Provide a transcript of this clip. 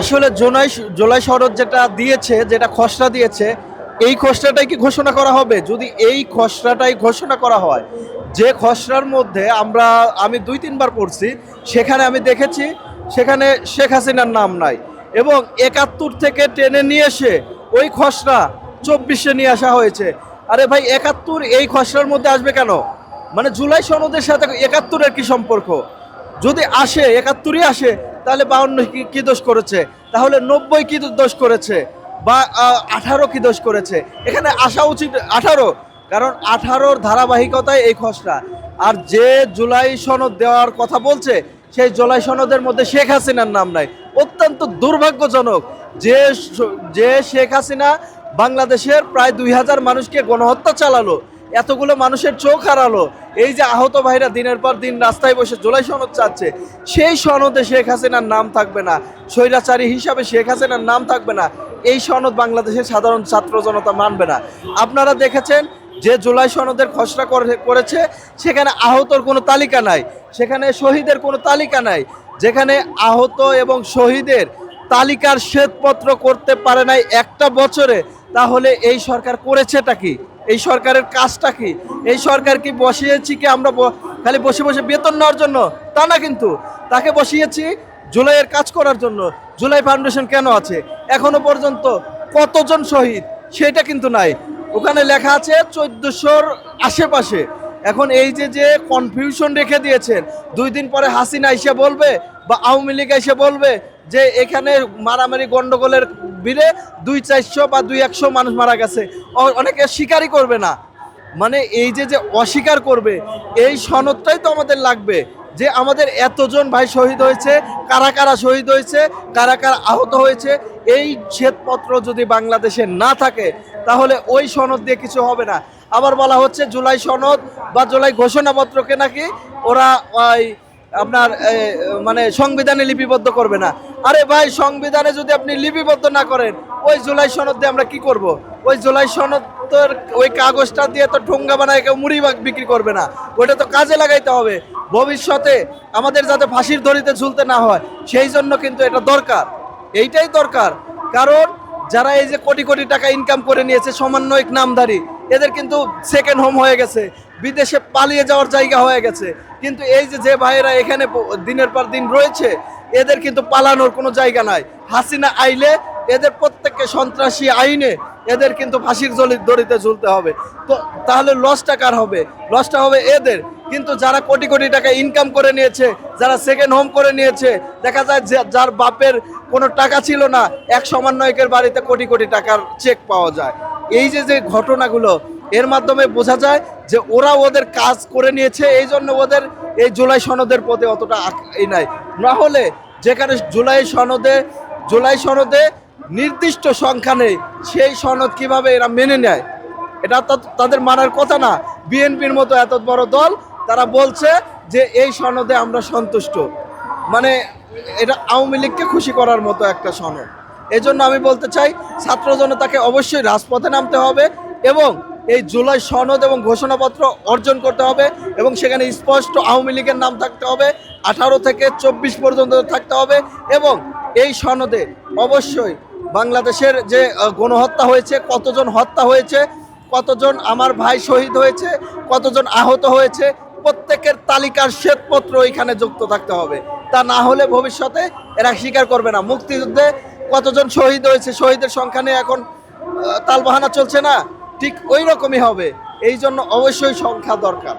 আসলে জোনাই জোলাই শরৎ যেটা দিয়েছে, যেটা খসড়া দিয়েছে, এই খসড়াটাই কি ঘোষণা করা হবে? যদি এই খসড়াটাই ঘোষণা করা হয়, যে খসড়ার মধ্যে আমরা, আমি দুই, তিনবার পড়ছি, সেখানে আমি দেখেছি, সেখানে শেখ হাসিনার নাম নাই এবং একাত্তর থেকে টেনে নিয়ে এসে ওই খসড়া চব্বিশে নিয়ে আসা হয়েছে। আরে ভাই, একাত্তর এই খসড়ার মধ্যে আসবে কেন? মানে জুলাই সনদের সাথে একাত্তরের কি সম্পর্ক? যদি আসে, একাত্তরই আসে তাহলে বাউন্ন কি দোষ করেছে? তাহলে নব্বই কি দোষ করেছে? বা আঠারো কি দোষ করেছে? এখানে আসা উচিত আঠারো, কারণ আঠারোর ধারাবাহিকতায় এই খসড়া। আর যে জুলাই সনদ দেওয়ার কথা বলছে, সেই জুলাই সনদের মধ্যে শেখ হাসিনার নাম নাই। অত্যন্ত দুর্ভাগ্যজনক, যে যে শেখ হাসিনা বাংলাদেশের প্রায় দুই হাজার মানুষকে গণহত্যা চালালো এতগুলো মানুষের চোখ হারালো। এই যে আহত ভাইরা দিনের পর দিন রাস্তায় বসে জোলাই সনদ চাচ্ছে, সেই সনদে শেখ হাসিনার নাম থাকবে না। স্বৈরাচারী হিসাবে শেখ হাসিনার নাম থাকবে না। এই সনদ বাংলাদেশের সাধারণ ছাত্র জনতা মানবে না। আপনারা দেখেছেন যে জুলাই সনদের খসড়া করে- করেছে, সেখানে আহতর কোনো তালিকা নাই। সেখানে শহীদের কোনো তালিকা নাই। যেখানে আহত এবং শহীদের তালিকার শ্বেতপত্র করতে পারে নাই একটা বছরে, তাহলে এই সরকার করেছেটা কি? এই সরকারের কাজটা কি? এই সরকার কি বসিয়েছি কি আমরা খালি বসে বসে বেতন নেওয়ার জন্য? তা না কিন্তু। তাকে বসিয়েছি জুলাইয়ের কাজ করার জন্য। জুলাই ফাউন্ডেশন কেন আছে? এখনও পর্যন্ত কতজন শহীদ? সেটা কিন্তু নাই। ওখানে লেখা আছে চোদ্দশোর আশেপাশে। এখন এই যে যে কনফিউশন রেখে দিয়েছেন, দুই দিন পরে হাসিনা এসে বলবে বা আওয়ামী লীগ এসে বলবে যে এখানে মারামারি গন্ডগোলের ভিড়ে দুই চারশো বা দুই একশো মানুষ মারা গেছে। অনেকে স্বীকারই করবে না। মানে এই যে যে অস্বীকার করবে, এই সনদটাই তো আমাদের লাগবে। যে আমাদের এতজন ভাই শহীদ হয়েছে, কারা কারা শহীদ হয়েছে, কারা কারা আহত হয়েছে, এই শ্বেতপত্র যদি বাংলাদেশে না থাকে, তাহলে ওই সনদ দিয়ে কিছু হবে না। আবার বলা হচ্ছে জুলাই সনদ বা জুলাই ঘোষণাপত্রকে নাকি ওরা ওই আপনার মানে সংবিধানে লিপিবদ্ধ করবে না। আরে ভাই, সংবিধানে যদি আপনি লিপিবদ্ধ না করেন, ওই জুলাই সনদ দিয়ে আমরা কি করব? ওই জুলাই সনদের ওই কাগজটা দিয়ে তো ঠোঙ্গা বানায় কেউ মুড়ি বিক্রি করবে না। ওটা তো কাজে লাগাইতে হবে। ভবিষ্যতে আমাদের যাতে ফাঁসির দড়িতে ঝুলতে না হয়, সেই জন্য কিন্তু এটা দরকার। এইটাই দরকার। কারণ যারা এই যে কোটি কোটি টাকা ইনকাম করে নিয়েছে, সমন্বয়ক নামধারী, এদের কিন্তু সেকেন্ড হোম হয়ে গেছে। বিদেশে পালিয়ে যাওয়ার জায়গা হয়ে গেছে। কিন্তু এই যে যে ভাইয়েরা এখানে দিনের পর দিন রয়েছে, এদের কিন্তু পালানোর কোনো জায়গা নাই। হাসিনা আইলে এদের প্রত্যেককে সন্ত্রাসী আইনে এদের কিন্তু ফাঁসির দড়িতে ঝুলতে হবে। তো তাহলে লসটা কার হবে? লসটা হবে এদের। কিন্তু যারা কোটি কোটি টাকা ইনকাম করে নিয়েছে, যারা সেকেন্ড হোম করে নিয়েছে, দেখা যায় যে যার বাপের কোনো টাকা ছিল না, এক সমন্বয়কের বাড়িতে কোটি কোটি টাকার চেক পাওয়া যায়। এই যে যে ঘটনাগুলো এর মাধ্যমে বোঝা যায় যে ওরা ওদের কাজ করে নিয়েছে, এই জন্য ওদের এই জুলাই সনদের প্রতি অতটা এই নাই। না হলে যেখানে জুলাই সনদে জুলাই সনদে নির্দিষ্ট সংখ্যা নেই, সেই সনদ কীভাবে এরা মেনে নেয়? এটা তাদের মানার কথা না। বিএনপির মতো এত বড় দল, তারা বলছে যে এই সনদে আমরা সন্তুষ্ট। মানে এটা আওয়ামী লীগকে খুশি করার মতো একটা সনদ। এই জন্য আমি বলতে চাই, ছাত্র জনতাকে অবশ্যই রাজপথে নামতে হবে এবং এই জুলাই সনদ এবং ঘোষণাপত্র অর্জন করতে হবে এবং সেখানে স্পষ্ট আওয়ামী লীগের নাম থাকতে হবে, আঠারো থেকে চব্বিশ পর্যন্ত থাকতে হবে এবং এই সনদে অবশ্যই বাংলাদেশের যে গণহত্যা হয়েছে, কতজন হত্যা হয়েছে, কতজন আমার ভাই শহীদ হয়েছে, কতজন আহত হয়েছে, প্রত্যেকের তালিকার শ্বেতপত্র এখানে যুক্ত থাকতে হবে। তা না হলে ভবিষ্যতে এরা স্বীকার করবে না। মুক্তিযুদ্ধে কতজন শহীদ হয়েছে, শহীদের সংখ্যা নিয়ে এখন তালবাহানা চলছে না? ঠিক ওই রকমই হবে। এই জন্য অবশ্যই সংখ্যা দরকার।